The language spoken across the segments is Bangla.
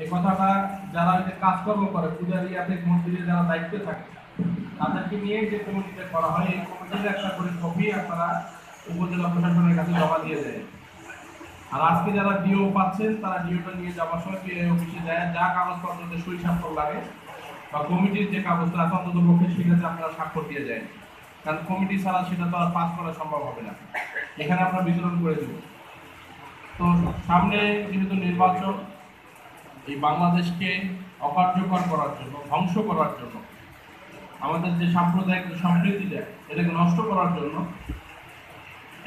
এই কথাটা যারা যে কাজকর্ম করে, পূজারী আবেগ মন্দিরে যারা দায়িত্বে থাকে, তাদেরকে নিয়ে যে কমিটিতে করা হয়, এই কমিটির একটা করে কপি আপনারা উপজেলা প্রশাসনের কাছে জমা দিয়ে দেয় আর আজকে যারা ডিও পাচ্ছেন, তারা ডিওটা নিয়ে যাওয়ার সময় বিআই অফিসে যায়, যা কাগজপত্রতে সই স্বাক্ষর লাগে, বা কমিটির যে কাগজটা অন্তত পক্ষে সেটাতে আপনারা স্বাক্ষর দিয়ে যায় কারণ কমিটি ছাড়া সেটা তো আর পাস করা সম্ভব হবে না। এখানে আমরা বিতরণ করে দেবো। তো সামনে যেহেতু নির্বাচন, এই বাংলাদেশকে অকার্যকর করার জন্য, ধ্বংস করার জন্য, আমাদের যে সাম্প্রদায়িক সম্প্রীতিটা এটাকে নষ্ট করার জন্য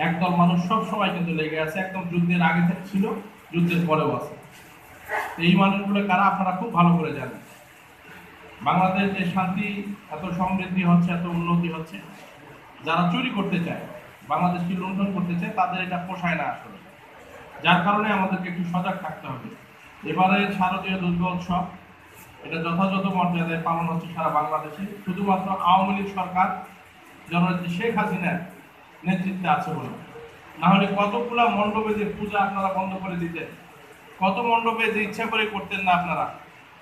একদল মানুষ সব সময় কিন্তু লেগে আছে, একদম যুদ্ধের আগে থেকে ছিল, যুদ্ধের পরেও আছে। এই মানুষগুলো কারা আপনারা খুব ভালো করে জানেন। বাংলাদেশ যে শান্তি, এত সমৃদ্ধি হচ্ছে, এত উন্নতি হচ্ছে, যারা চুরি করতে চায়, বাংলাদেশকে লুণ্ঠন করতে চায়, তাদের এটা পোষায় না আসলে। যার কারণে আমাদেরকে একটু সজাগ থাকতে হবে। এবারে শারদীয় দুর্গা উৎসব এটা যথাযথ মর্যাদায় পালন হচ্ছে সারা বাংলাদেশে। শুধুমাত্র আওয়ামী লীগ সরকার, জননেত্রী শেখ হাসিনার নেতৃত্বে আছে বলে। না হলে কতগুলা মণ্ডপে যে পূজা আপনারা বন্ধ করে দিতেন, কত মণ্ডপে যে ইচ্ছা করে করতেন না আপনারা,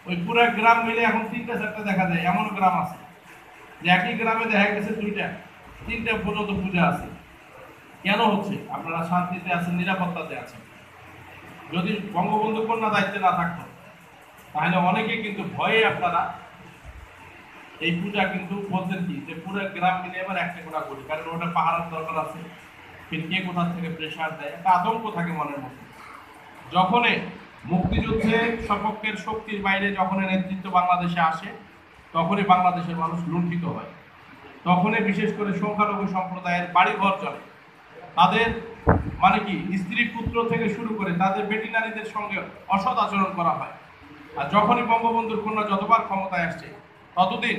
ওই পুরো গ্রাম মিলে এখন তিনটা, চারটা দেখা যায় এমন গ্রাম আছে যে একই গ্রামে দেখা গেছে দুইটা, তিনটা পর্যন্ত পূজা আছে। কেন হচ্ছে? আপনারা শান্তিতে আছেন, নিরাপত্তাতে আছেন। যদি বঙ্গবন্ধু কন্যা দায়িত্বে না থাকতো, তাহলে অনেকে কিন্তু ভয়ে আপনারা এই পূজা কিন্তু বলতেন কি, যে পুরো গ্রাম মিলে এবার একটা কোটা করি কারণ ওটা পাহাড়ের দরকার আছে ফির কে কোথা থেকে প্রেশার দেয়? একটা আতঙ্ক থাকে মনের মধ্যে। যখনই মুক্তিযুদ্ধে সপক্ষের শক্তির বাইরে যখনই নেতৃত্ব বাংলাদেশে আসে, তখনই বাংলাদেশের মানুষ লুণ্ঠিত হয়। তখনই বিশেষ করে সংখ্যালঘু সম্প্রদায়ের বাড়িঘর চলে। তাদের মানে কি, স্ত্রী পুত্র থেকে শুরু করে তাদের বেটি নারীদের সঙ্গে অসৎ আচরণ করা হয়। আর যখনই বঙ্গবন্ধুর কন্যা যতবার ক্ষমতায় আসছে, ততদিন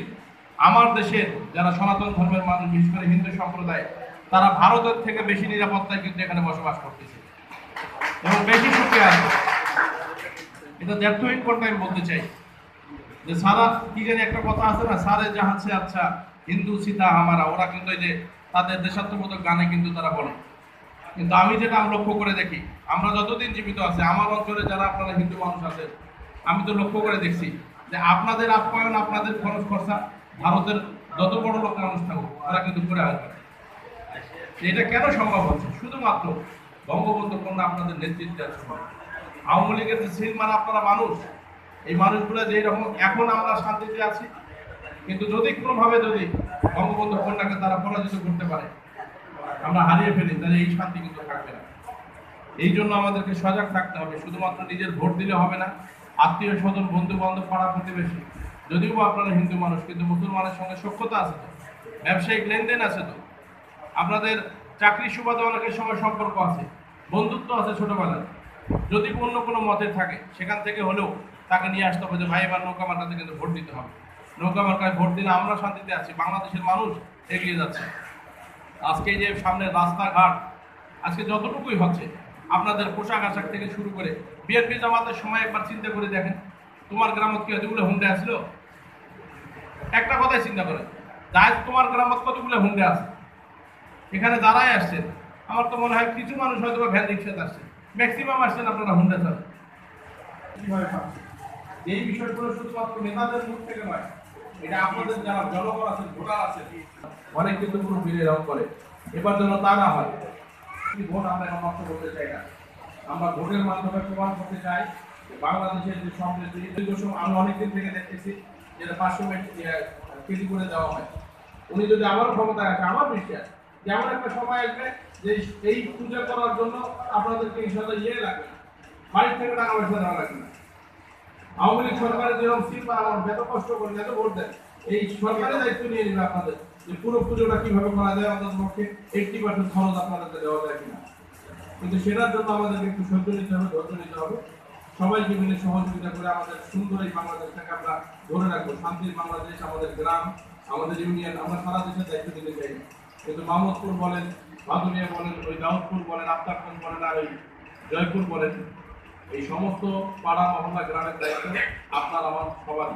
আমার দেশের যারা সনাতন ধর্মের মানুষ, বিশেষ করে হিন্দু সম্প্রদায়, তারা ভারতের থেকে বেশি নিরাপত্তায় কিন্তু এখানে বসবাস করতেছে। এবং বেশি সুখে আছে। এটা দ্যাট ইম্পর্টেন্ট আমি বলতে চাই? যে সারা, কি জানি একটা কথা আছে না, সারে জাহান সে আচ্ছা হিন্দু, সীতা, আমারা, ওরা কিন্তু এই যে তাদের দেশাত্মবোধক গানে কিন্তু তারা বলে। কিন্তু আমি যেটা আমি লক্ষ্য করে দেখি, আমরা যতদিন জীবিত আছি, আমার অঞ্চলে যারা আপনারা হিন্দু মানুষ আছে আমি তো লক্ষ্য করে দেখছি যে আপনাদের আপ্যায়ন, আপনাদের খরচ খরচা ভারতের যত বড় লোক মানুষ থাকুক ওরা কিন্তু করে আসবে। এটা কেন সম্ভব হচ্ছে? শুধুমাত্র বঙ্গবন্ধু কন্যা আপনাদের নেতৃত্বে আছে। আওয়ামী লীগের যে সিনেমার আপনারা মানুষ, এই মানুষগুলো যে রকম এখন আমরা শান্তিতে আছি। কিন্তু যদি কোনোভাবে যদি বঙ্গবন্ধু কন্যাকে তারা পরাজিত করতে পারে আমরা হারিয়ে ফেলি, তাহলে এই শান্তি কিন্তু থাকবে না। এই জন্য আমাদেরকে সজাগ থাকতে হবে, শুধুমাত্র নিজের ভোট দিলে হবে না, আত্মীয় স্বজন, বন্ধু বান্ধব, পাড়া প্রতিবেশী, যদিও বা আপনারা হিন্দু মানুষ, কিন্তু মুসলমানের সঙ্গে সক্ষতা আছে তো, ব্যবসায়িক লেনদেন আছে তো, আপনাদের চাকরি সুবাদে অনেকের সঙ্গে সম্পর্ক আছে, বন্ধুত্ব আছে ছোটোবেলায়, যদি অন্য কোনো মতে থাকে, সেখান থেকে হলেও তাকে নিয়ে আসতে হবে যে, ভাই, এবার নৌকা মার্কাতে কিন্তু ভোট দিতে হবে। নৌকা মার্কায় ভোট দিলে আমরা শান্তিতে আছি, বাংলাদেশের মানুষ এগিয়ে যাচ্ছে। আজকে যে সামনে রাস্তাঘাট, আজকে যতটুকুই হচ্ছে, আপনাদের পোশাক আশাক থেকে শুরু করে বিএনপি জামাতের সময় একবার চিন্তা করে দেখেন, তোমার গ্রামত কি এতগুলো হুন্ডে আসলো? একটা কথাই চিন্তা করে যাই তোমার গ্রামত কতগুলো হুন্ডে আছে? এখানে যারাই আসছেন, আমার তো মনে হয় কিছু মানুষ হয়তো ভ্যান রিক্সাতে আসছে ম্যাক্সিমাম আসছেন আপনারা হুন্ডা চালান এই বিষয়গুলো শুধুমাত্র নেতাদের মুখ থেকে নয়, এটা আপনাদের যারা জনগণ আছে ভোটার আছে অনেক কিন্তু এরকম করে। এবার যেন তা না হয়। ভোট আমরা এখন নষ্ট করতে চাই না। আমরা ভোটের মাধ্যমে প্রমাণ করতে চাই যে বাংলাদেশের যে সমৃদ্ধি আমি অনেকদিন থেকে দেখতেছি যেটা পাঁচশো কেজি করে দেওয়া হয়। উনি যদি আবার ক্ষমতায় আসে আমার বিশ্বাস যে এমন একটা সময় আসবে যে এই পূজা করার জন্য আপনাদেরকে ইনশাল্লাহ ইয়ে লাগবে। বাড়ির থেকে টাকা পয়সা দেওয়া লাগবে। না আওয়ামী লীগ সরকারের যেরকম সিল আমার এত কষ্ট করে এত ভোট দেয়, এই সরকারের দায়িত্ব নিয়ে নেবে আপনাদের যে পুরো পুজোটা কীভাবে করা যায় আমাদের পক্ষে এইটটি পার্সেন্ট খরচ আপনাদেরকে দেওয়া যায় কিনা। কিন্তু সেটার জন্য আমাদেরকে একটু সহ্য নিতে হবে, ধৈর্য নিতে হবে। সবাইকে মিলে সহযোগিতা করে আমাদের সুন্দর এই বাংলাদেশটাকে আমরা ধরে রাখব। শান্তির বাংলাদেশ, আমাদের গ্রাম, আমাদের ইউনিয়ন, আমরা সারা দেশের দায়িত্ব দিতে চাই। কিন্তু মাহমুদপুর বলেন, ভাদুরিয়া বলেন, ওই দাউদপুর বলেন আফতারপুর বলেন আর ওই জয়পুর বলেন এই সমস্ত পাড়া মহল্লা গ্রামের দায়িত্ব আপনার, আমার, সবার।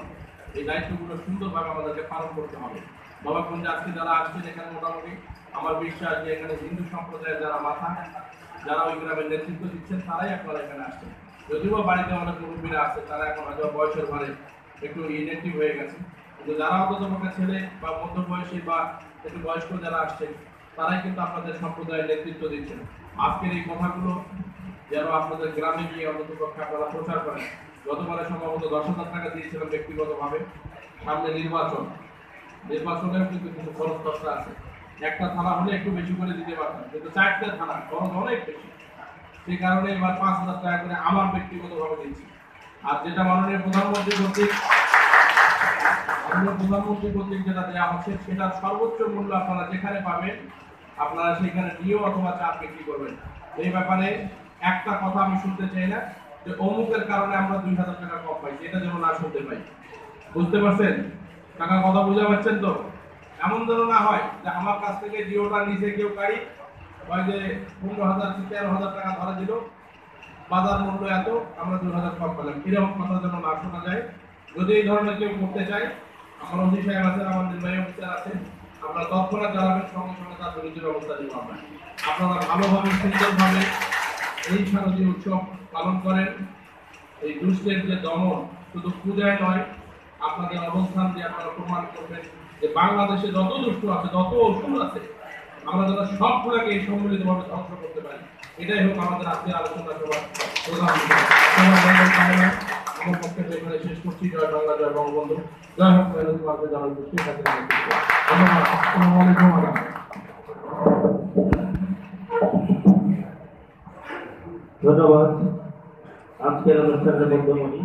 এই দায়িত্বগুলো সুন্দরভাবে আমাদেরকে পালন করতে হবে। বাবাগঞ্জে আজকে যারা আসছেন এখানে মোটামুটি, আমার বিশ্বাস যে এখানে হিন্দু সম্প্রদায়ের যারা মাথা, যারা ওই গ্রামের নেতৃত্ব দিচ্ছেন, তারাই আপনারা এখানে আসছেন। যদিও বাড়িতে অনেক মুরব্বীরা আছে, তারা এখন হয়তো বয়সের ভারে একটু ইনএক্টিভ হয়ে গেছে। কিন্তু যারা অন্তত পক্ষে ছেলে বা মধ্য বয়সী বা একটু বয়স্ক যারা আসছেন, তারাই কিন্তু আপনাদের সম্প্রদায়ের নেতৃত্ব দিচ্ছেন। আজকের এই কথাগুলো যেন আপনাদের গ্রামে গিয়ে অন্তত পক্ষে আপনারা প্রচার করেন। গতবারে সম্ভবত দশ হাজার টাকা দিয়েছিলাম ব্যক্তিগতভাবে। সামনে নির্বাচন। নির্বাচনেও কিন্তু কিছু খরচ খরচা আছে। একটা থানা হলে একটু বেশি করে দিতে পারতাম। কিন্তু চারটে থানা, খরচ অনেক বেশি। সেই কারণে এবার পাঁচ হাজার টাকা করে আমার ব্যক্তিগতভাবে দিচ্ছি আর যেটা মাননীয় প্রধানমন্ত্রী কর্তৃক, মাননীয় প্রধানমন্ত্রী কর্তৃক যেটা দেওয়া হচ্ছে সেটা সর্বোচ্চ মূল্য আপনারা যেখানে পাবেন, আপনারা সেখানে নিয়েও অথবা চাপ বিক্রি করবেন। এই ব্যাপারে একটা কথা আমি শুনতে চাই না, যে অমুকের কারণে আমরা দুই হাজার টাকা কম পাইছি এটা যেন না শুনতে পাই। বুঝতে পারছেন? টাকার কথা বুঝতে পারছেন তো? এমন যেন না হয় যে আমার কাছ থেকে জিওটা নিচে কেউ গাড়ি, হয় যে পনেরো হাজার কি তেরো হাজার টাকা ধরা দিল, বাজার মূল্য এত, আমরা দুই হাজার কম পেলাম। এরকম কথা যেন না শোনা যায়। যদি এই ধরনের কেউ করতে চায়, আমার অধি সাহেব আছেন, আমার নির্বাহী অফিসার আছেন, আমরা তৎক্ষণাৎ জানাবেন, সঙ্গে সঙ্গে তার বিরুদ্ধে ব্যবস্থা নিব আমরা। আপনারা ভালোভাবে সুন্দরভাবে এই শারদীয় উৎসব পালন করেন। এই দুষ্টের যে দমন, শুধু পূজায় নয়, আপনাদের অবস্থান দিয়ে আপনারা প্রমাণ করবেন যে বাংলাদেশে যত দুষ্ট আছে, যত অসুর আছে, আমরা যেন সবগুলোকে এই সম্মিলিতভাবে ধ্বংস করতে পারি। এটাই হোক আমাদের আজকের আলোচনা সভার প্রধান আমার পক্ষে এখানে শেষ করছি। জয় বাংলা, জয় বঙ্গবন্ধু। জয় হোক মার্কে জানাল দুষ্টি ধন্যবাদ। আসসালামু আলাইকুম ধন্যবাদ। আজকের অনুষ্ঠানের মধ্যমণি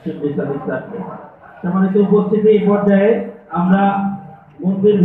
শিল্পী সাদিক স্যারকে সম্মানিত উপস্থিতি এই পর্যায়ে আমরা মন্ত্রীর